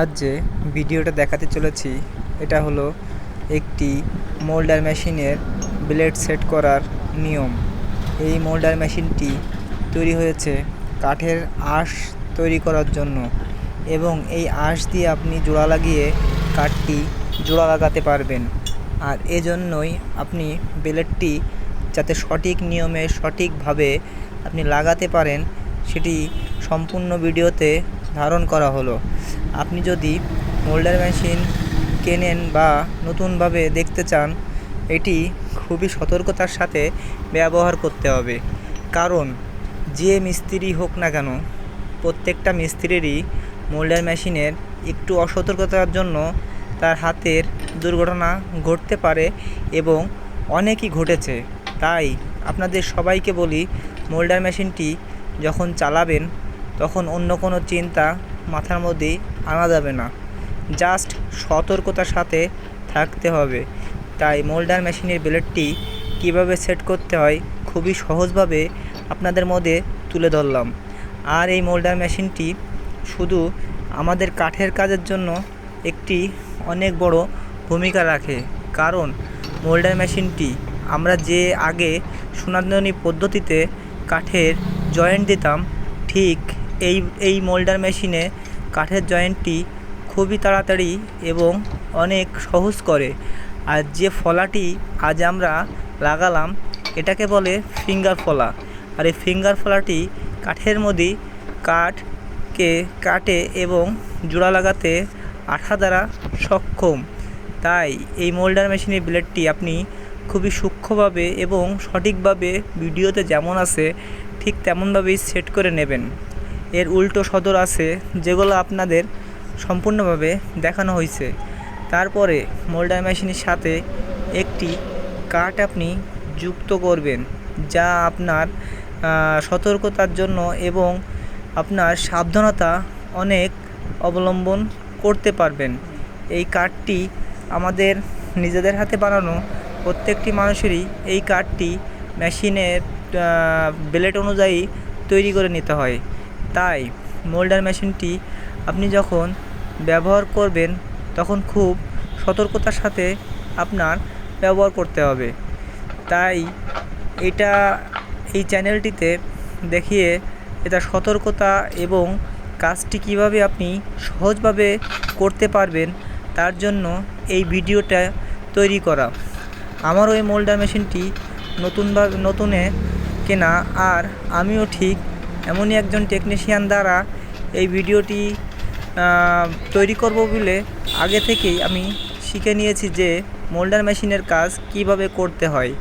আজ যে ভিডিওটা দেখাতে চলেছি, এটা হলো একটি মোল্ডার মেশিনের ব্লেড সেট করার নিয়ম। এই মোল্ডার মেশিনটি তৈরি হয়েছে কাঠের আঁশ তৈরি করার জন্য এবং এই আঁশ দিয়ে আপনি জোড়া লাগিয়ে কাঠটি জোড়া লাগাতে পারবেন। আর এজন্যই আপনি ব্লেডটি যাতে সঠিক নিয়মে সঠিকভাবে আপনি লাগাতে পারেন, সেটি সম্পূর্ণ ভিডিওতে ধারণ করা হলো। আপনি যদি মোল্ডার মেশিন কেনেন বা নতুনভাবে দেখতে চান, এটি খুবই সতর্কতার সাথে ব্যবহার করতে হবে। কারণ, যে মিস্ত্রি হোক না কেন, প্রত্যেকটা মিস্ত্রিরই মোল্ডার মেশিনের একটু অসতর্কতার জন্য তার হাতের দুর্ঘটনা ঘটতে পারে এবং অনেকই ঘটেছে। তাই আপনাদের সবাইকে বলি, মোল্ডার মেশিনটি যখন চালাবেন তখন অন্য কোনো চিন্তা মাথার মধ্যে আনা যাবে না। জাস্ট সতর্কতার সাথে থাকতে হবে। তাই মোল্ডার মেশিনের ব্লেডটি কীভাবে সেট করতে হয় খুবই সহজভাবে আপনাদের মধ্যে তুলে ধরলাম। আর এই মোল্ডার মেশিনটি শুধু আমাদের কাঠের কাজের জন্য একটি অনেক বড় ভূমিকা রাখে। কারণ মোল্ডার মেশিনটি আমরা যে আগে সনাতনী পদ্ধতিতে কাঠের জয়েন্ট দিতাম, ঠিক এই এই মোল্ডার মেশিনে কাঠের জয়েন্টটি খুবই তাড়াতাড়ি এবং অনেক সহজ করে। আর যে ফলাটি আজ আমরা লাগালাম, এটাকে বলে ফিঙ্গার ফলা। আর এই ফিঙ্গার ফলাটি কাঠের মধ্যেই কাঠকে, কাটে এবং জোড়া লাগাতে আঠা দ্বারা সক্ষম। তাই এই মোল্ডার মেশিনের ব্লেডটি আপনি খুবই সূক্ষ্মভাবে এবং সঠিকভাবে ভিডিওতে যেমন আছে, ঠিক তেমনভাবেই সেট করে নেবেন। এর উল্টো সদর আছে, যেগুলো আপনাদের সম্পূর্ণভাবে দেখানো হয়েছে। তারপরে মোল্ডার মেশিনের সাথে একটি কাঠ আপনি যুক্ত করবেন, যা আপনার সতর্কতার জন্য এবং আপনার সাবধানতা অনেক অবলম্বন করতে পারবেন। এই কাঠটি আমাদের নিজেদের হাতে বানানো প্রত্যেকটি মানুষেরই এই কাঠটি মেশিনের ব্লেড অনুযায়ী তৈরি করে নিতে হয়। তাই মোল্ডার মেশিনটি আপনি যখন ব্যবহার করবেন, তখন খুব সতর্কতার সাথে আপনার ব্যবহার করতে হবে। তাই এটা এই চ্যানেলটিতে দেখিয়ে এটা সতর্কতা এবং কাজটি কীভাবে আপনি সহজভাবে করতে পারবেন, তার জন্য এই ভিডিওটা তৈরি করা। আমার ওই মোল্ডার মেশিনটি নতুনভাবে, নতুনে কেনা, আর আমিও ঠিক এমনই একজন টেকনিশিয়ান দ্বারা এই ভিডিওটি তৈরি করব বলে আগে থেকেই আমি শিখে নিয়েছি যে মোল্ডার মেশিনের কাজ কীভাবে করতে হয়।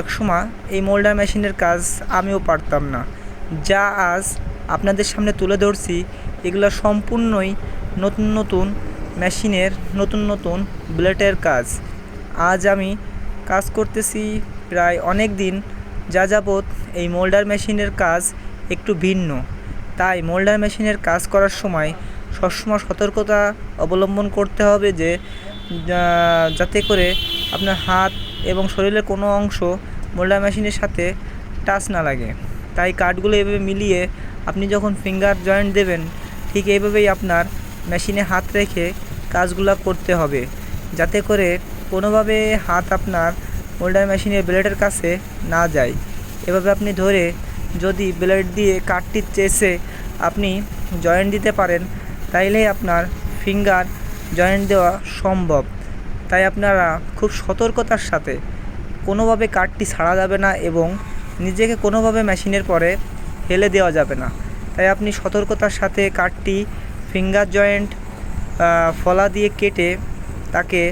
একসময় এই মোল্ডার মেশিনের কাজ আমিও পারতাম না। যা আজ আপনাদের সামনে তুলে ধরছি, এগুলো সম্পূর্ণই নতুন নতুন মেশিনের নতুন নতুন ব্লেডের কাজ। আজ আমি কাজ করতেছি প্রায় অনেক দিন যা যাবৎ এই মোল্ডার মেশিনের কাজ একটু ভিন্ন। তাই মোল্ডার মেশিনের কাজ করার সময় সবসময় সতর্কতা অবলম্বন করতে হবে যে যাতে করে আপনার হাত এবং শরীরের কোনো অংশ মোল্ডার মেশিনের সাথে টাচ না লাগে। তাই কাঠগুলো এভাবে মিলিয়ে আপনি যখন ফিঙ্গার জয়েন্ট দেবেন, ঠিক এইভাবেই আপনার মেশিনে হাত রেখে কাজগুলো করতে হবে। যাতে করে কোনোভাবে হাত আপনার মোল্ডার মেশিনের ব্লেডের কাছে না যায়। এভাবে আপনি ধরে যদি ব্লেড দিয়ে কাঠটি চেষে আপনি জয়েন্ট দিতে পারেন, তাইলেই আপনার ফিঙ্গার জয়েন্ট দেওয়া সম্ভব। তাই আপনারা খুব সতর্কতার সাথে কোনোভাবে কাঠটি ছাড়া যাবে না এবং নিজেকে কোনোভাবে মেশিনের পরে ফেলে দেওয়া যাবে না। তাই আপনি সতর্কতার সাথে কাঠটি ফিঙ্গার জয়েন্ট ফলা দিয়ে কেটে তাকে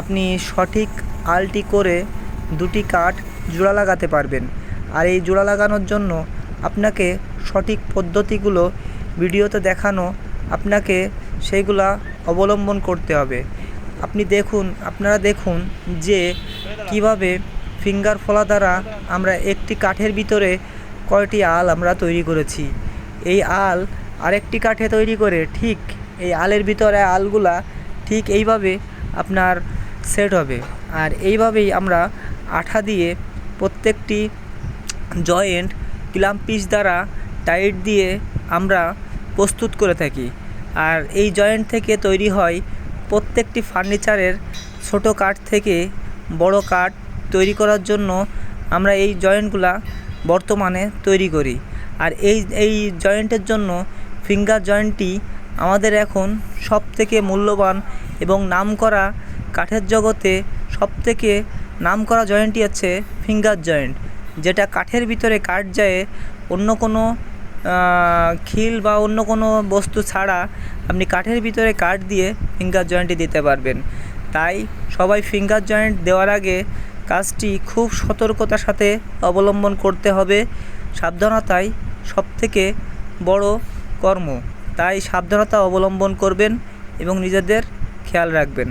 আপনি সঠিক আলটি করে দুটি কাঠ জোড়া লাগাতে পারবেন। আর এই জোড়া লাগানোর জন্য আপনাকে সঠিক পদ্ধতিগুলো ভিডিওতে দেখানো, আপনাকে সেইগুলা অবলম্বন করতে হবে। আপনি দেখুন, আপনারা দেখুন যে কীভাবে ফিঙ্গার ফলা দ্বারা আমরা একটি কাঠের ভিতরে কয়টি আল আমরা তৈরি করেছি। এই আল আরেকটি কাঠে তৈরি করে ঠিক এই আলের ভিতরে আলগুলা ঠিক এইভাবে আপনার সেট হবে। আর এইভাবেই আমরা আঠা দিয়ে প্রত্যেকটি জয়েন্ট ক্লাম পিস দ্বারা টাইট দিয়ে আমরা প্রস্তুত করে থাকি। আর এই জয়েন্ট থেকে তৈরি হয় প্রত্যেকটি ফার্নিচারের ছোট কাঠ থেকে বড় কাঠ তৈরি করার জন্য আমরা এই জয়েন্টগুলা বর্তমানে তৈরি করি। আর এই এই জয়েন্টের জন্য ফিঙ্গার জয়েন্টটি আমাদের এখন সবথেকে মূল্যবান এবং নাম করা কাঠের জগতে সবথেকে নামকরা জয়েন্টই হচ্ছে ফিঙ্গার জয়েন্ট। যেটা কাঠের ভিতরে কাঠ যায়, অন্য কোনো খিল বা অন্য কোনো বস্তু ছাড়া আপনি কাঠের ভিতরে কাঠ দিয়ে ফিঙ্গার জয়েন্টটি দিতে পারবেন। তাই সবাই ফিঙ্গার জয়েন্ট দেওয়ার আগে কাজটি খুব সতর্কতার সাথে অবলম্বন করতে হবে। সাবধানতাই সবথেকে বড় কর্ম। তাই সাবধানতা অবলম্বন করবেন এবং নিজেদের খেয়াল রাখবেন।